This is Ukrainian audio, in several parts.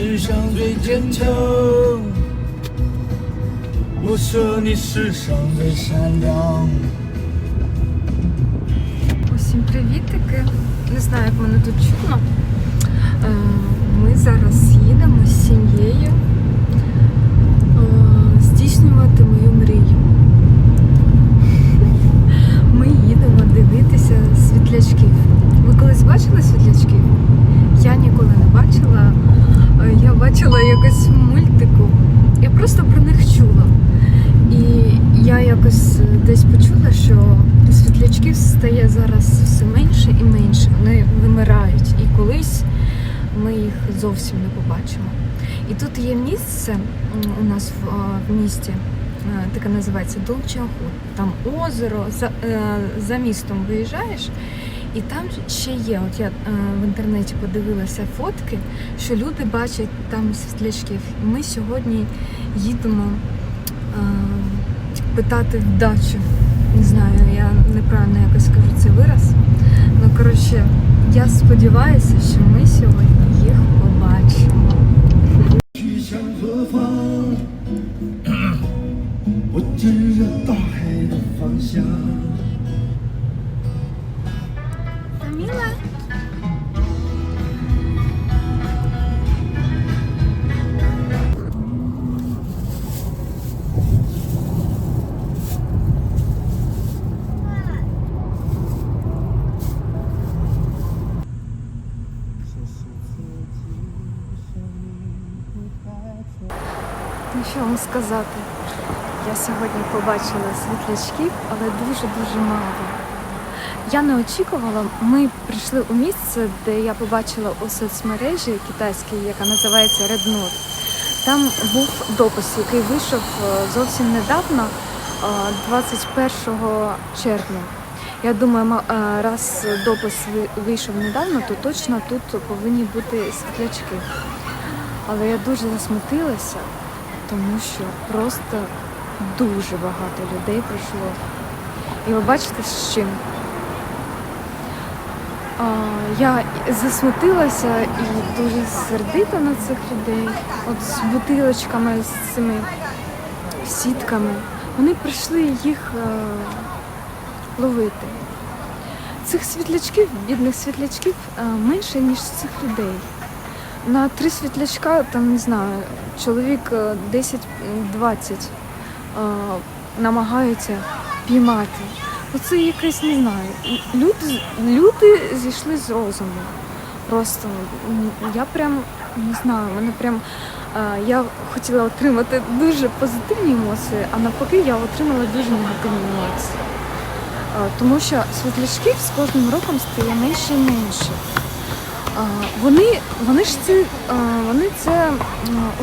世上最坚强。我说你世上最善良。 Усім привітики. Не знаю, як мене тут чутно. Е, Ми зараз їдемо з сім'єю е, здійснювати мою мрію. Ми їдемо дивитися світлячків. Ви колись бачили світлячків? Я ніколи не бачила. Я бачила якось мультику. Я просто про них чула. І я якось десь почула, що світлячків стає зараз все менше і менше. Вони вимирають. І колись ми їх зовсім не побачимо. І тут є місце у нас в, місті, е, таке називається Долчагут. Там озеро, за, е, за містом виїжджаєш, і там ще є. От я е, в інтернеті подивилася фотки, що люди бачать там світлячків. Ми сьогодні їдемо е, питати вдачу. Не знаю, я неправильно якось скажу цей вираз. Ну, коротше, я сподіваюся, що ми сьогодні Що вам сказати? Я сьогодні побачила світлячків, але дуже-дуже мало. Я не очікувала. Ми прийшли у місце, де я побачила у соцмережі китайській, яка називається Note. Там був допис, який вийшов е, зовсім недавно, е, 21 червня. Я думаю, е, раз допис ви- вийшов недавно, то точно тут повинні бути світлячки. Але я дуже засмутилася, тому що просто дуже багато людей прийшло. І ви бачите з чим? А, я засмутилася і дуже сердита на цих людей. От з бутилочками, з цими сітками. Вони прийшли їх е, ловити. Цих світлячків, бідних світлячків, е, менше, ніж цих людей. На три світлячка, там не знаю, чоловік е, 10-20 е, намагаються піймати. Оце якесь не знаю. Люди, люди зійшли з розуму. Просто я прям не знаю, мене прям е, я хотіла отримати дуже позитивні емоції, а навпаки я отримала дуже негативні емоції. Е, Тому що світлячків з кожним роком стає менше і менше. Вони, вони ж це, вони це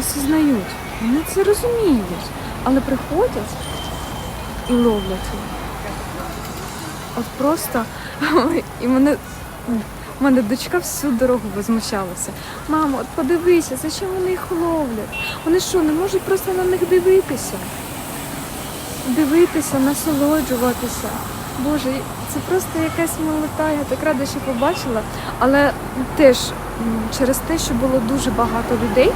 осознають, вони це розуміють, але приходять і ловлять. От просто і мене, в мене дочка всю дорогу возмущалася. Мамо, от подивися, зачем вони їх ловлять? Вони що, не можуть просто на них дивитися? Дивитися, насолоджуватися. Боже, це просто якась милота, я так рада, що побачила. Але теж через те, що було дуже багато людей,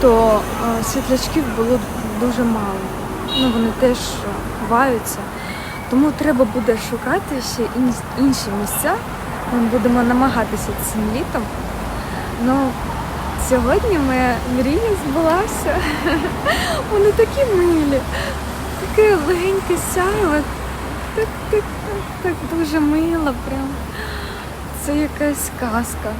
то е, світлячків було дуже мало. Ну, вони теж е, ховаються. Тому треба буде шукати ще інші місця. Ми будемо намагатися цим літом. Ну, сьогодні моя мрія збулася. Вони такі милі, таке легеньке сяйво, так, так, так, так дуже мило прям. Це якась казка.